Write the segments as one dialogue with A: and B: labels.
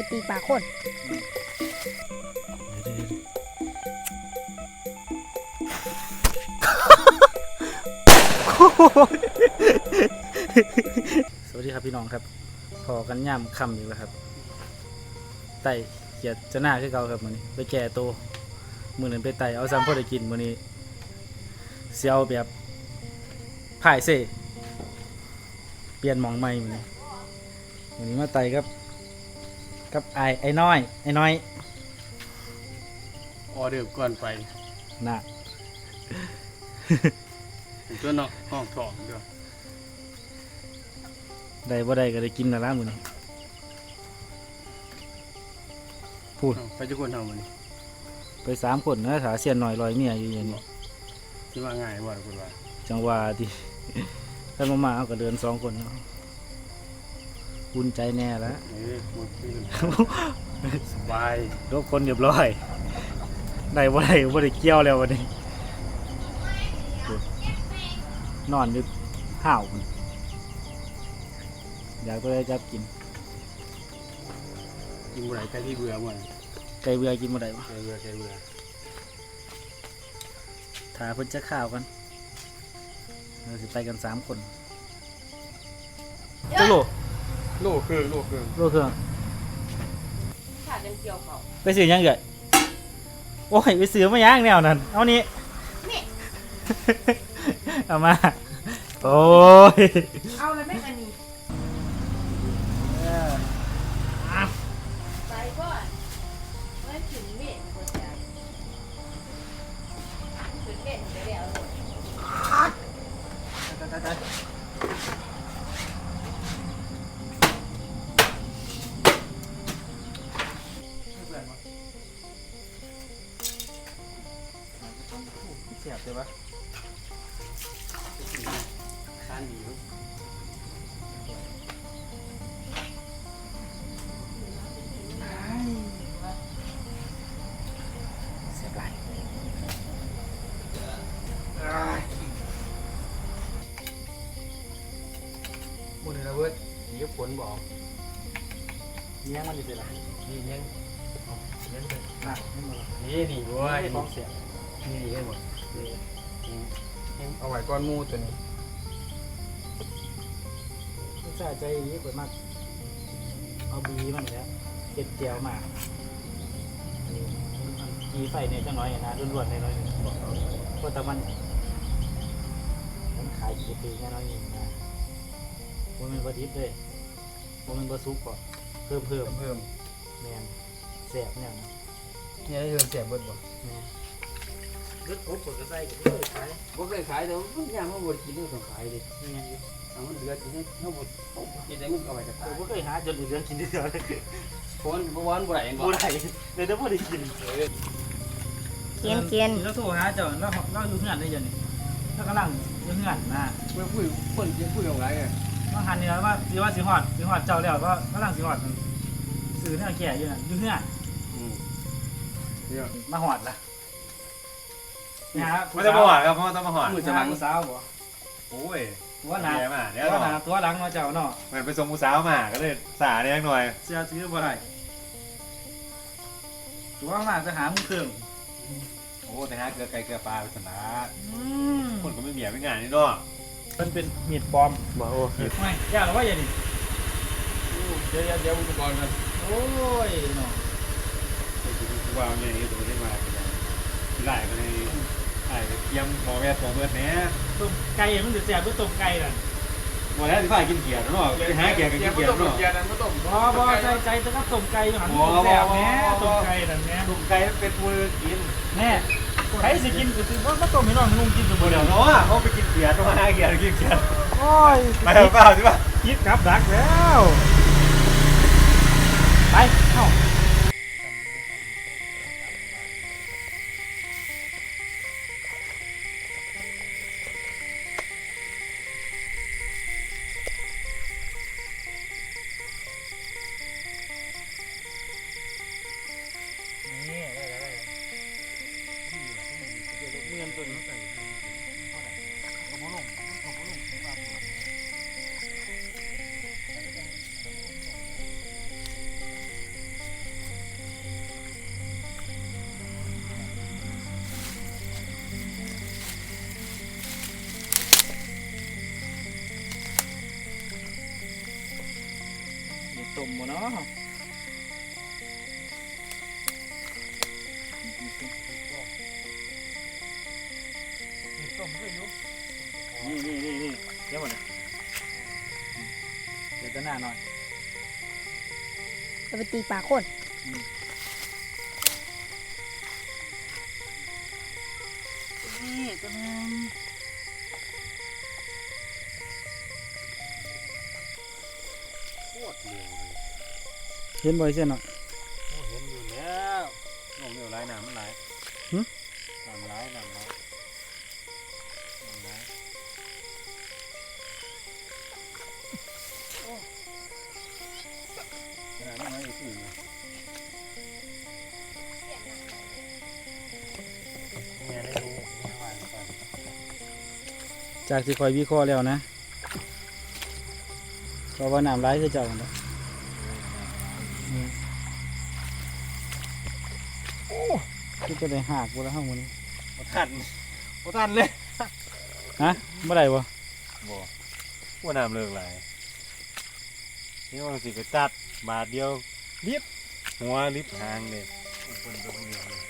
A: ไปตีปลาคน
B: สวัสดีครับพี่น้องครับ พอกันย่ำคำอยู่แล้วครับไต่เกียดจะหน้าคือเก่าครับมือนี้ ไปแก่โตวมื้อนั้นไปไต่เอาซ้ำพอได้กินมือนี้เสียวแบบพ่ายเซ่เปลี่ยนหมองใหม่มือนี้มือนี้มาไต่กับ กับไอไอ้น้อย ไอ้น้อย
C: ออเดิร์ฟก่อนไป
B: น่ะ
C: เป็นตัวเนาะห้องทองเด้อ
B: ได้บ่ได้ก็ได้กินแล้วล่ะมื้อนี้พูด
C: เอาไปทุกคนเฮามื้อนี้
B: ไปสามคนนะถาเสียนหน่อยลอยเมียอยู่อย่างนี้
C: สิว่าง่ายบ่ล่ะคุณว่า
B: จังหวะที่ท่านมามาเอาก็เดินสองคนเนาะ อุ่นใจแน่แล้ว
C: เอ้ยหมดที่สบาย
B: รบคนเรียบร้อยได้บ่ได้บ่ได้เกี่ยวแล้ววันนี้ นอนอยู่ห้าวมันอยากตัวได้จับกิน
C: กินบ่ได้ใกล้ที่เบื่อหมด
B: ไก่เบื่อกินบ่ได้ปะ
C: ใกล้เบื่อใกล้เบื่อ
B: ถ้าเพิ่นจะข้าวกันเราสิไปกันสามคนตัวโล
C: โลกคือโลกคือ
B: โลเครื่อง
D: ขาดเงินเกี่ยวเขา
B: ไปซื้อยังเกิดโอ้ยไปซื้อมาย่างแนวนั้นเอานี้
D: นี่
B: เอามา โอ้ย
D: เอาเลยแม่อันนี้ เสี
B: ยบใช่ปะ
C: ทานดีลูก
B: เสียบไหล
C: หมดแล้วเว้ยนี่ฝนบอก
B: เนี้ยมันอยู่ที่ไหน
C: นี่ยังเล่นไป
B: น่ะนี่มัน
C: นี่นี่เว้ย
B: ไม่ต้องเสียบ
C: นี่นี่ให้หมด เอาไว้ก้อนมูตัวนี้
B: ไม่ใช่ใจดีกว่ามาก เอาบีมันแล้วเก็บเจียวมากีไฟเนี่ยจะน้อยนะรวนๆน้อยๆเพราะแต่มันมันขายกี่ปีแค่น้อยนี่นะมันเป็นบดิบเลยมันเป็นบซุปก่อนเพิ่มเพิ่ม
C: เพิ่ม
B: แมนแสบเนี่ยนะ
C: เนี่ยได้เพิ่มเสียบเบิดบ่
B: แมนรถโอ๊บกดใส่กับเพื่อขาย
C: บ่เคยขายแต่ว่าย่างมันบ่ได้กินเรื่องของขายดิ
B: นี่ไงอยู่
C: เอามันเหลือกินให้เฮาบ่กินได้มันก็เอาไว้กระ
B: แต่
C: ตาย
B: ผมเคยหาจนเหลือกินที่เดียวเลย
C: ฝนบ่วานบ่ได้เห็นบ่
B: บ่ได้เลยแต่บ่ได้กิน
A: เกียนเกียน
B: แล้วโทรหาเจ้าแล้วเราอยู่เฮือนได้ยังนี่แล้วกำลังอยู่เฮือนนะ
C: เพื่อพูดคนจะพูดของไรไง
B: ว่าหันนี่ว่าสิว่าสิฮอดสิฮอดเจ้าแล้วก็กำลังสิฮอดซื้อเนื้อแก่อยู่นั่นอยู่เฮือน
C: เนี่ย
B: มาฮอดล่ะ นะฮะ
E: ไม่ต้องมาหอดครับเพราะว่าต้องมาหอด
B: มือจะมาผู้สาวบ่
E: โอ้ย
B: ว่าหนา
E: แย่มาเดี๋ยว
B: ว่า
E: ห
B: ห
E: นา
B: นาตัวหลังเนาะเจ้าเนาะ
E: เหมือนไปส่งผู้สาวมาก็เลยสาเนี่ยหน่อย
B: เสียซื้อบ่ได้ตัวมาจะหามือเครื่อง
E: โอ้แต่ฮะเกลือไก่เกลือปลาไปสนา
B: อืม
E: คนก็ไม่เมียไม่งานนี่เนาะ
B: มันเป็นมีดปลอม
C: มาโอ้
B: ไม่ยากหรอว่าอย่างนี้
C: เดี๋ยวเดี๋ยวอุปกรณ์กัน
B: โอ้ยเนาะ
E: ว่าเนี่ยนี่ตัวที่มาที่ไหลไปใน ไอ้เยี่ยมพอแม่ตัวเบิร์ดแหน่
B: ต้มไก่มันจะแซ่บด้วยต้มไก่น่ะ
E: หมดแล้วที่ฝ่ายกินเกียร์เนาะไปหาเกียร์กันกินเกียร์เนาะ
C: เกียร์นั้นไม่ต้ม
B: บ่บ่ใจใจจะก็ต้มไก่อยู่หัน
E: บ่
B: ต้มแซ่บ
E: บ่
B: แหม่
E: บ่
B: ต้มไก่นั่นแหม่
E: ตุ่มไก่เป็นมือกิน
B: แน่ใครสิกินก็สิบ่มาต้มให้น้องนุ่งกินตัว
E: หม
B: บ่
E: ด
B: เดี
E: แล้
B: ยวว
E: เนาะเขาไปกินเกียร์ต้องหาเกียร์กินเกียร์
B: โอ้ย
E: ไปเถอะเปล่าใช่ปะ
B: คิดกับดักแล้วไปเอ้า นี่นี่นี่นี่เดี๋ยวก่อนนะเดี๋ยวจะหน้าหน่อย
A: จะไปตีปากคน
B: นี่ตัวนึง
E: โคตรเร็วเลย
B: เห็นบ่อยเส้นเนาะ จากที่คอยวิเคราะห์แล้วนะก็ว่าน้ำไหลคือเจ้าหั่นแหละอืมโอ้คือจะได้หักบ่แล้วห้องมันนี้
E: บ่ทันบ่ทันเลย
B: ฮะเมื่อไหร่วะ
E: บ่ว่าน้ำเลิกไหลนี่ว่าสิก็จัดบาทเดียวลิบหัวลิบหางเลยคนก็ผู้เดีย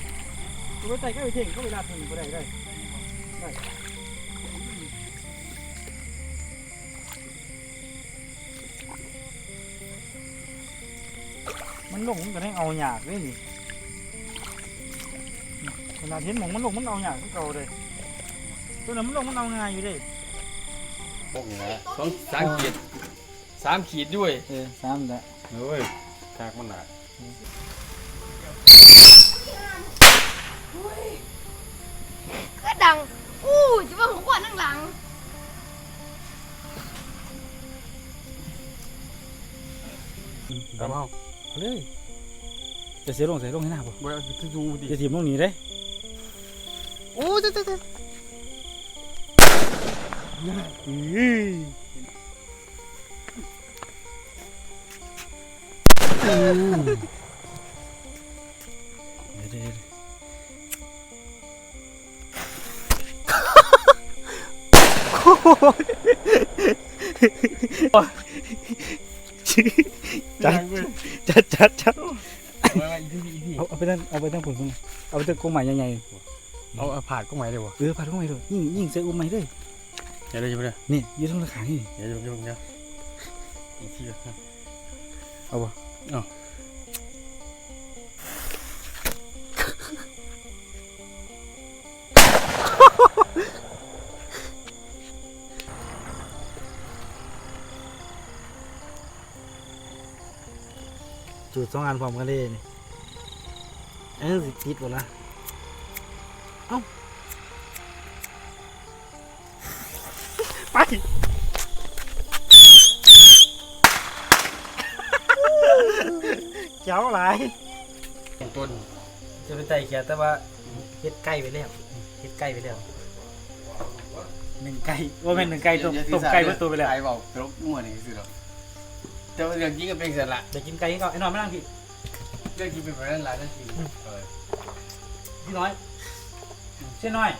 B: ด้ได้มือหนึ่งก็ไปไต่ก็ไปเท่งก็ไปลาดหนึ่งก็ได้ได้มันลงมันก็ให้เอาหยากเลยนี่ขนาดเห็นหมองมันลงมันเอาหยากที่เก่าเลยตัวนั้นมันลงมันเอาง่ายอยู่เลย
E: พวกนี้นะ
C: สองสามขีดสามขีดด้วย
B: เออสามแล้ว
E: เฮ้ยทากมันหนัก
A: ง อู้จะว่าหัวนั่งหลัง
E: เอาเอา
B: เอาเลยจะเสียลงเสียลงให้หน้าป่ะ
C: บ่จะดูดิ
B: จะถีบลงหนีได้
C: โอ้เจ๊เจ๊เจ๊
B: อื้อเจัดจัดจัดจัด
C: มาอีกทีอีกที
B: เอาเอาไปตั้งเอาไปตั้งผลพุ่นเอาไปตั้งกรงใหม่ใหญ่
C: เอาเอาผาดก็หมายเลยวะ
B: ๆเออพาทุกใหม่เลยยิ่งยิ่งเสืออุ้มใหม่เลย
E: เดี๋ยวเดี๋ยวเดี๋ยว
B: นี่อยืดตรงขานี่
E: เดี๋ยวเดี๋ยวเดี๋ยวเดี๋ยวอีกทีละครับ
B: เอาบ่
E: เอา
B: ดสองอันพร้อมกันเลยนี่เออสิติดหมดละเอ้าไปเจ้าหลาย
C: ต้น
B: จะเป็นไต่เขียดแต่ว่าเฮ็ดใกล้ไปแล้วเฮ็ดใกล้ไปแล้วหนึ่งไก่ว่าเป็นหนึ่งไก่ต้มต้มไก่เพื่อตัวไปแล้ว
C: ไก่บอกตลกมั่วนี่สิหรอ แต่ว่าเรื่องจริงก็เป็นเสร็จละ
B: เดี๋ยวกินไก่ก่อนไอ้น้อยมานั่งพี่
C: เรื่องจริงเป็นแบบนั้นหลายนาทีเออ
B: พี่น้อยเช่นน้อย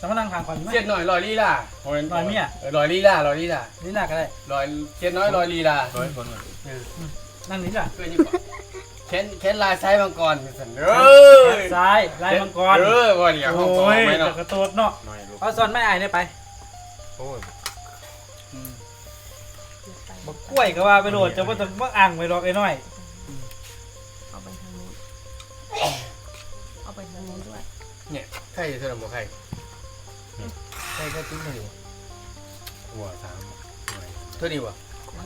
B: จะมานั่งทางก่อนไหม
C: เจ็ดหน่อยลอยลีล่ะ
B: ลอยเมีย
C: เออลอยลีล่าลอยลีล่า
B: นี่หน้าก็ได้
C: ลอยเจ็ดน้อยลอยลีล่า
E: ร้อยคนก่อน
B: นั่งนี่จ้ะ
C: เพื่อนยี่บอกเค้นเค้นลายซ้ายมังกรสันเออ
B: ซ้ายลายมังกร
C: เออว่าเดี๋ยวเขา
B: โอ้
C: ฟ้อง
B: ย
C: ไหม
B: แต่
C: เนาะ
B: กระโดดเนาะ
E: หน่อยลูก
B: เอาซอนไม่อายเนี่ยไป
E: โอ้ย
B: บั กกล้วยก็ว่าไปโหลดจะว่าจะว่าอ่างไปหรอกไอ้น้อย
D: เอาไปทางนู้นเอาไปทางนู้นด้วย
C: ใครจะเท่าไหร่บอกใครใครก็ติ้งมาอยู่
E: หัวสามหน่อย
C: เท่านี้วะ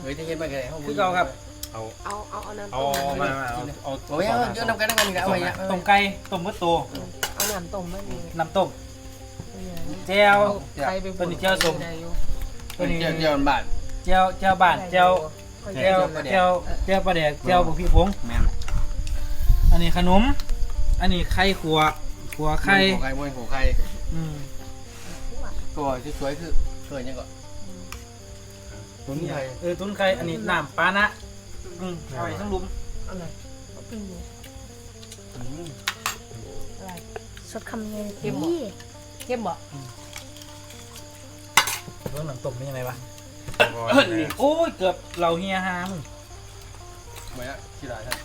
C: เฮ้ยจะเห็นไปกันไหนห้อง
B: คือเก่าครับ
E: เอา
D: เอาเอาเอาน้ำ
E: เอา
D: ต้ม
E: มามาเอาเอา
C: โอ้ยเอาเดี๋ยวนำกันนำกันอีกแล้วเอาไปเนี่ย
B: ต้มไก่ต้มมะตู
D: เอาน้ำต้มมาเลย
B: น้ำต้มแจ่ว
D: ใครไป
B: ตัวนี้เจียวส้ม
D: ได้อยู่
B: ตัวนี้
C: เจียวเจียวมันบาด
B: แจ่วแจ่วบ้านแจ่วแจ่วแจ่วแจ่วปลาแดกแจ่วบุกพี่ผง
C: แม่น
B: อันนี้ขนม อันนี้ไข่ขัวขัวไข่
C: ไข่มวยหัวไข่
B: อืม
C: ตัวที่สวยคือเคยยังก่อนตุ้นไข่
B: เออตุ้นไข่อันนี้น้ำปลานะอืมเอาไว้ทั้งลุม
D: อะไรก็เป็นอยู่อะไร
A: สดคำเงิน
D: เข้มบ่เข้มบ่
B: เรื่องหนังต้มเป็นยังไง วะ
C: นี่
B: โอ้ยเกือบเราเฮียฮามึง
C: เหมือนที่ร้านท่าน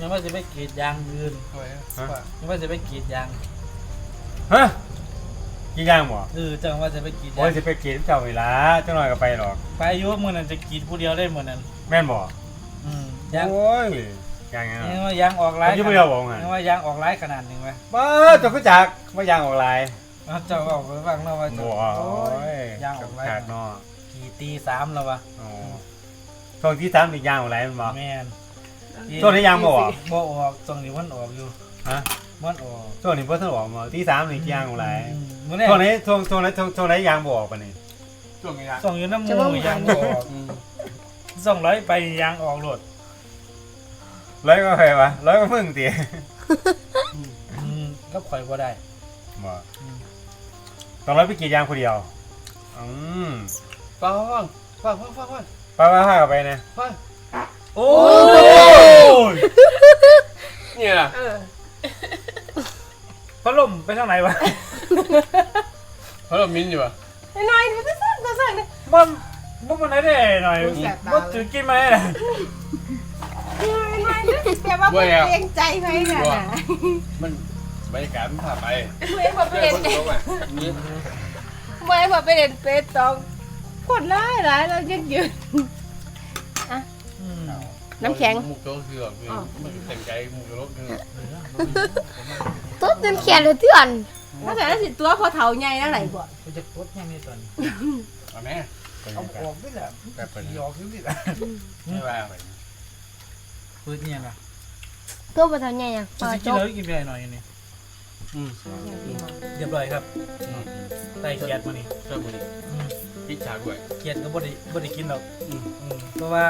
B: ยังว่าจะไปกรีดยางยืน
C: ทำไมฮะ
B: ยังว่าจะไปกรีดยาง
E: ฮะกี่ย่างบ่
B: เออจังว่าจะไปกรีด
E: โอ้
B: ยาย
E: สิไปกินเจ้าเวลาจังหน่อยก็ไปหรอก
B: ไปอายุมือนั้นจะกรีดผู้เดียวได้หมดนั้น
E: แม่นบ่
B: อืมยาง
E: โอ้ยย่างไง
B: ยังว่ายางออกหลาย
E: อายุผู้เดียวบ่ไง
B: ยังว่ายางออกหลายขนาดหนึ่งไหม
E: บ้าเจ้าก็จักว่ายางออกลาย
B: อาเจ้าบอกไปฟังแล้วว่าจะ
E: บ่
B: โอ้
E: โอ้
B: ย
E: ย
B: ยางออกลาย
E: ขาดเนาะ
B: กี่ตีสามแล้ววะ
E: อ๋อช่วงที่สามนี่ย่างออกลายแมันบ่
B: แม่น
E: ช่วงนี้ย่างบ่ออก
B: บ่ออกตรงนี้มันออกอยู่
E: ฮะ
B: มันออก
E: ช่วงนี้บ่ทันออกมาที่สามนี่ย่างออกลาย
B: อืมมื้อนี้
E: ช่วงนี้ช่วงช่วงไหนช่วงช่วงไหนย่างบ่ออกปานนี้
C: ช่วงนี้นะ
B: ส่งอยู่น้ำมูกยางบ่ออกส่งร้อยไปยางออกโหลด
E: ร้อยก็ใครวะร้อยก็มึงติ
B: อืมก็ข่อยบ่ได้
E: บ่
B: อืม
E: ต้องร้อยไปกรีดยางคนเดียว อืม
C: ฟังฟังฟังฟังฟัง
E: ไปไปพากันไปนะ
C: ฟัง
B: โอ้ย
C: นี่ล่ะ
D: เออ
B: พัดลมไปทางไหนวะ
C: เพราะเรามิ้นอยู่อะ
D: ไอ้น้อยนี่ก็สั่งก็สั่งเนี่ย
B: บ่บ่มันได้หน่อย
D: แสบตา
B: บ่ถือกินมาได้
D: ไอ้น้อยนี่แต่ว่าบ่เกรงใจใครน่ะน่ะ
C: มันบรรยากาศมันผ่านไป
D: เมื่อพอไป
C: เรื่อ
D: เล่
C: ง
D: น
C: คนตกอะนี่
D: เมื่อพอไปเล่นเฟซตองคนร้ายร้ายแล้วยังยืน
B: อืม
D: น้ำแข็ง
C: หมูโจ๊กคือแบบมันเต็มใจหมูโจ๊กคือ
A: ตุ๊ดจนเขียนเลยเตือน
D: ถ้าแต่ละสิตัวพอเถาใหญ่แล้วไหนบ่
B: กูจะกดยังไงตอนนี้
C: เอาแม่
B: เอาออกด้วยแหละ
C: แต่เปิด
B: ออกด้วยแหละ
C: ไม่ว่า
B: ปืนเนี่ยล่ะ
A: ตัวปลาทำไงยังป
B: จะ
A: ลา
B: กิน
A: จก
B: เลยกินไปหน่อยนี่
C: อืม
B: เรียบร้อยครับไต่เกียดมานี่
C: ชอบบุหรี่
B: อืม
C: พิชชาด้วย
B: เกียดก็บ่ได้บ่ได้กินหรอก
C: อืม
B: อืมเพราะว่า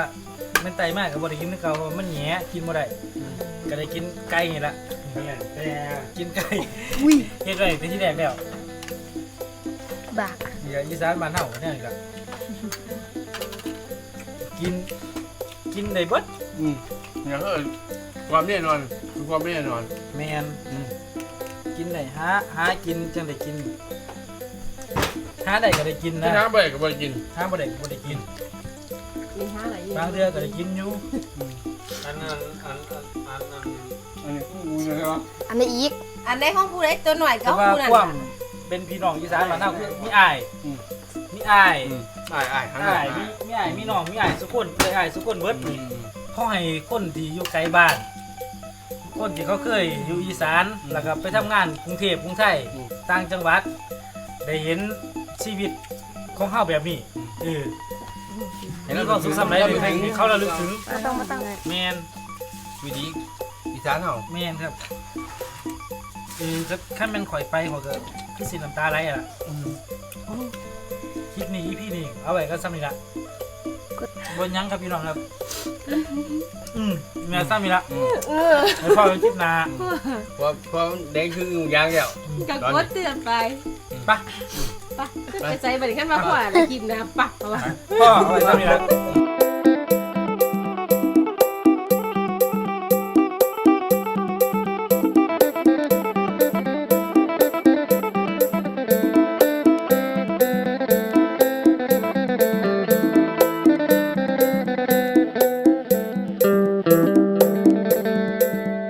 B: มันไต่มากก็บ่ได้กินคือเก่าเพราะมันแหย่กินบ่ได้ก็ได้กินไก่นี่ละ
E: แต่
B: กินไก่
A: อุ้ย
B: เฮ็ดไว้แต่ที่แรกแล้ว
A: บ้า
B: นี่ก็อีสานบ้านเฮาเนี่ยนี่ก็กินกินได้เบิด
C: อืมอย่างก็ความแน่นอนคือความแน่นอน
B: แม่น
C: อืม
B: กิน ได้หาหากินจังได้กินหาได้ก็ได้กิน
C: ที่
B: นะ
C: น้ำไปกับบริกิน
B: หาบ่ได้ก็บ่ได้กิน
D: มีห้าอะไรอยู่
B: บางเทื่อก็ได้กินอยู่
E: อันนั้นอันอันอันอัน
C: อันนี้คู่เลยใช่ไหม
A: อันนี้อีก
D: อันในห้องผู้ใดตัวหน่อยก็
B: แต่
D: ห้อง
B: ว่า
D: ผู้นั้น
B: ความ
D: น่ะ
B: เป็นพี่น้องอีสานบ้านเฮาคือมีอ้ายมีอ้าย
C: อ่ายอ่ายทั้งหม
B: อ้าย
C: ด
B: มีมีอ้ายมีน้องมีอ้ายสุกคนเคยอ้ายสุกคนเบิดนี่เขาให้คนที่อยู่ไกลบ้าน คนที่เขาเคยอยู่อีสานแล้วก็ไปทำงานกรุงเทพกรุงไทยต่างจังหวัด ได้เห็นชีวิตของเขาแบบนี้เออมีความสุขสำไรเลยให้เขาระลึกถึง
A: มาต้องมาต้อง
B: แมน
C: วิธีอีสานเหรอ
B: แมนครับเออก็ขั้นเป็นข่อยไปเขาก็คือสิน้ำตาไหลอะอืมคลิปนี้พี่นี่เอาไว้ก็ซ้ำนี่ละบนยังครับพี่น้องครับ อืมแม่ซ้ำนี่ละ
D: เออ
B: ให้พ่อเป็นคลิปหนา
C: เพราะเพราะเด็กคืออยู่ยางเดียว
D: กักดเตือนไป
B: ไป
D: ไปไปใส่บัตรขึ้นมาขวานกินนะปักเอาไว้
B: พ่อเอาไปซ้ำนี่ละ